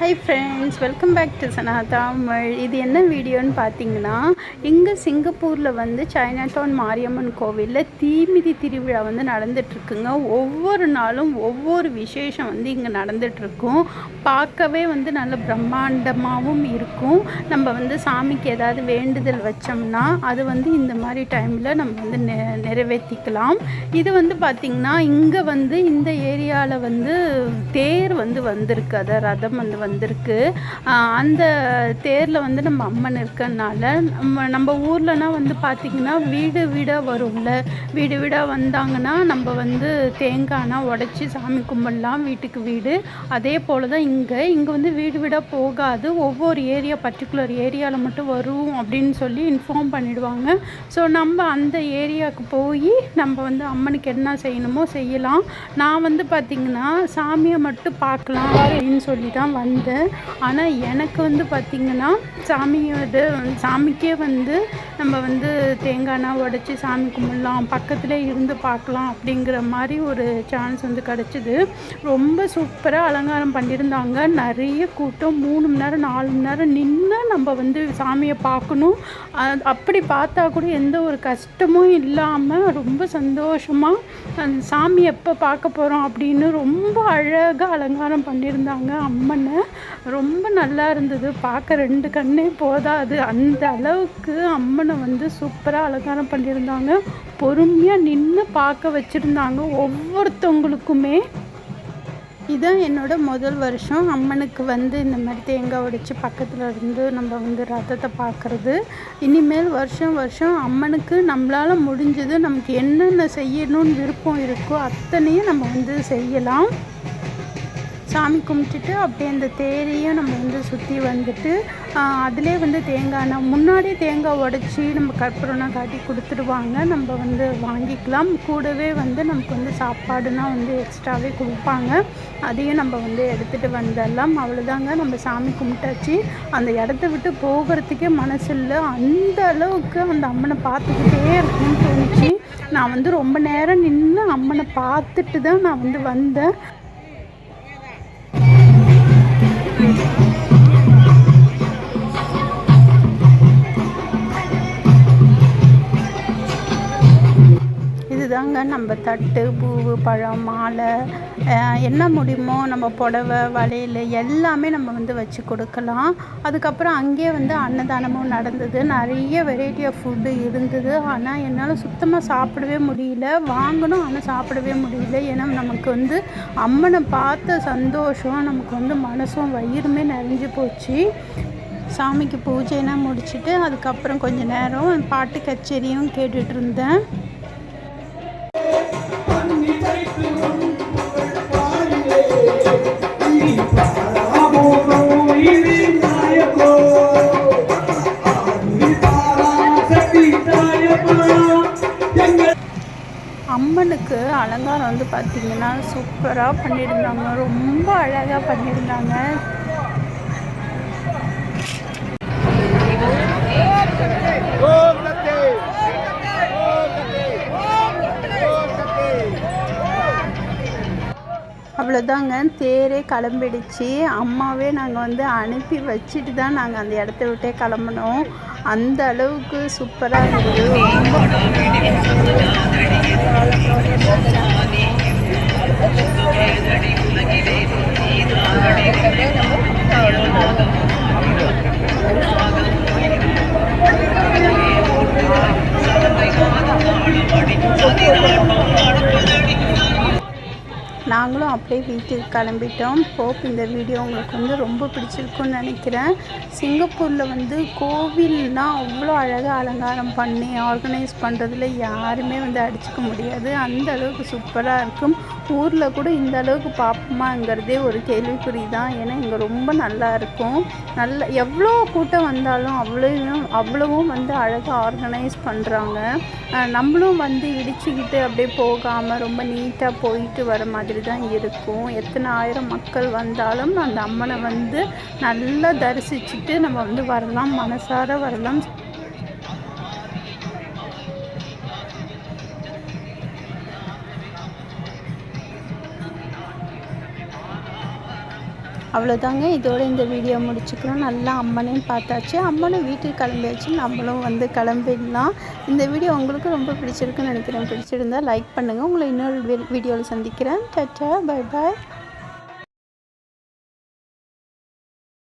Hi friends welcome back to Sana Tamil இது என்ன வீடியோன்னு பார்த்தீங்கன்னா இங்கே சிங்கப்பூரில் வந்து சைனா டவுன் மாரியம்மன் கோவிலில் தீமிதி திருவிழா வந்து நடந்துகிட்ருக்குங்க ஒவ்வொரு நாளும் ஒவ்வொரு விசேஷம் வந்து இங்கே நடந்துகிட்ருக்கும் பார்க்கவே வந்து நல்ல பிரம்மாண்டமாகவும் இருக்கும். நம்ம வந்து சாமிக்கு ஏதாவது வேண்டுதல் வச்சோம்னா அது வந்து இந்த மாதிரி டைமில் நம்ம வந்து நெ நிறைவேற்றிக்கலாம் இது வந்து பார்த்திங்கன்னா இங்கே வந்து இந்த ஏரியாவில் வந்து தேர் வந்து வந்திருக்கு. அதை ரதம் வந்து வந்திருக்கு. அந்த தேரில் வந்து நம்ம அம்மன் இருக்கனால நம்ம நம்ம ஊர்லனா வந்து பார்த்திங்கன்னா வீடு வீடாக வரும்ல. வீடு வீடாக வந்தாங்கன்னா நம்ம வந்து தேங்காய்னா உடச்சி சாமி கும்பிடலாம் வீட்டுக்கு வீடு. அதே போல் தான் இங்கே இங்கே வந்து வீடு வீடாக போகாது. ஒவ்வொரு ஏரியா பர்டிகுலர் ஏரியாவில் மட்டும் வரும் அப்படின்னு சொல்லி இன்ஃபார்ம் பண்ணிடுவாங்க. ஸோ நம்ம அந்த ஏரியாவுக்கு போய் நம்ம வந்து அம்மனுக்கு என்ன செய்யணுமோ செய்யலாம். நான் வந்து பார்த்திங்கன்னா சாமியை மட்டும் பார்க்கலாம் அப்படின்னு சொல்லி தான் வந்தேன். ஆனால் எனக்கு வந்து பார்த்திங்கன்னா சாமியோட சாமிக்கே வந்து நம்ம வந்து தேங்காய்னா உடச்சி சாமி கும்பிடலாம் பக்கத்தில் இருந்து பார்க்கலாம் அப்படிங்கிற மாதிரி ஒரு சான்ஸ் வந்து கிடச்சிது. ரொம்ப சூப்பராக அலங்காரம் பண்ணியிருந்தாங்க. நிறைய கூட்டம் மூணு மணி நேரம் நாலு மணி நேரம் நின்று நம்ம வந்து சாமியை பார்க்கணும். அப்படி பார்த்தா கூட எந்த ஒரு கஷ்டமும் இல்லாமல் ரொம்ப சந்தோஷமாக அந்த சாமி எப்போ பார்க்க போகிறோம் அப்படின்னு ரொம்ப அழகாக அலங்காரம் பண்ணியிருந்தாங்க அம்மனை. ரொம்ப நல்லா இருந்தது. பார்க்க ரெண்டு கண்ணே போதாது. அந்த அளவுக்கு அம்மனை வந்து சூப்பராக அலங்காரம் பண்ணியிருந்தாங்க. பொறுமையாக நின்று பார்க்க வச்சுருந்தாங்க ஒவ்வொருத்தவங்களுக்குமே. இதான் என்னோட முதல் வருஷம் அம்மனுக்கு வந்து இந்த மாதிரி தேங்காய் உடைச்சி பக்கத்தில் இருந்து நம்ம வந்து ரத்தத்தை பார்க்குறது. இனிமேல் வருஷம் வருஷம் அம்மனுக்கு நம்மளால் முடிஞ்சது நமக்கு என்னென்ன செய்யணும்னு விருப்பம் இருக்கோ அத்தனையும் நம்ம வந்து செய்யலாம். சாமி கும்பிட்டுட்டு அப்படியே அந்த தேரையும் நம்ம வந்து சுற்றி வந்துட்டு அதிலே வந்து தேங்காய் எண்ணெய் முன்னாடியே தேங்காய் உடச்சி நம்ம கற்பூரம்னா காட்டி கொடுத்துடுவாங்க. நம்ம வந்து வாங்கிக்கலாம். கூடவே வந்து நமக்கு வந்து சாப்பாடுனா வந்து எக்ஸ்ட்ராவே கொடுப்பாங்க. அதையும் நம்ம வந்து எடுத்துகிட்டு வந்துடலாம். அவ்வளோதாங்க நம்ம சாமி கும்பிட்டாச்சு. அந்த இடத்த விட்டு போகிறதுக்கே மனசு இல்லை. அந்த அளவுக்கு அந்த அம்மனை பார்த்துக்கிட்டே இருக்கும்னு தோணுச்சு. நான் வந்து ரொம்ப நேரம் நின்று அம்மனை பார்த்துட்டு தான் நான் வந்து வந்தேன். தாங்க நம்ம தட்டு பூவு பழம் மாலை என்ன முடியுமோ நம்ம புடவை வளையல் எல்லாமே நம்ம வந்து வச்சு கொடுக்கலாம். அதுக்கப்புறம் அங்கேயே வந்து அன்னதானமும் நடந்தது. நிறைய வெரைட்டி ஆஃப் ஃபுட்டு இருந்தது. ஆனால் என்னால் சுத்தமாக சாப்பிடவே முடியல. வாங்கணும் ஆனால் சாப்பிடவே முடியல. ஏன்னா நமக்கு வந்து அம்மனை பார்த்த சந்தோஷம் நமக்கு வந்து மனசும் வயிறுமே நிறைஞ்சு போச்சு. சாமிக்கு பூஜைலாம் முடிச்சுட்டு அதுக்கப்புறம் கொஞ்சம் நேரம் பாட்டு கச்சேரியும் கேட்டுட்ருந்தேன் அம்மனுக்கு அலங்காரம் வந்து பார்த்திங்கன்னா சூப்பராக பண்ணியிருந்தாங்க. ரொம்ப அழகாக பண்ணியிருந்தாங்க. அவ்வளோதாங்க தேரே கிளம்பிடுச்சு. அம்மாவே நாங்கள் வந்து அனுப்பி வச்சுட்டு தான் நாங்கள் அந்த இடத்த விட்டே கிளம்புனோம். அந்த அளவுக்கு சூப்பராக இருந்தது. ரொம்ப நாங்களும் அப்படியே வீட்டுக்கு கிளம்பிட்டோம். ஹோப் இந்த வீடியோ உங்களுக்கு வந்து ரொம்ப பிடிச்சிருக்குன்னு நினைக்கிறேன். சிங்கப்பூரில் வந்து கோவில்னால் அவ்வளோ அழகாக அலங்காரம் பண்ணி ஆர்கனைஸ் பண்ணுறதுல யாருமே வந்து அடிச்சுக்க முடியாது. அந்த அளவுக்கு சூப்பராக இருக்கும். ஊரில் கூட இந்த அளவுக்கு பார்ப்போமாங்கிறதே ஒரு கேள்விக்குறி தான் ஏன்னா இங்கே ரொம்ப நல்லா இருக்கும். நல்ல எவ்வளோ கூட்டம் வந்தாலும் அவ்வளோவும் அவ்வளவும் வந்து அழகாக ஆர்கனைஸ் பண்ணுறாங்க நம்மளும் வந்து இடிச்சுக்கிட்டு அப்படியே போகாமல் ரொம்ப நீட்டாக போயிட்டு வர மாதிரி தான் இருக்கும். எத்தனை ஆயிரம் மக்கள் வந்தாலும் அந்த அம்மனை வந்து நல்லா தரிசிச்சுட்டு நம்ம வந்து வரலாம் மனசார வரலாம். அவ்வளோதாங்க இதோட இந்த வீடியோ முடிச்சுக்கிறோம். நல்லா அம்மனையும் பார்த்தாச்சு. அம்மனும் வீட்டுக்கு கிளம்பியாச்சு. நம்மளும் வந்து கிளம்பிடலாம். இந்த வீடியோ உங்களுக்கு ரொம்ப பிடிச்சிருக்குன்னு நினைக்கிறேன். பிடிச்சிருந்தா லைக் பண்ணுங்கள் உங்களை இன்னொரு வீடியோவில் சந்திக்கிறேன். Ta-ta bye bye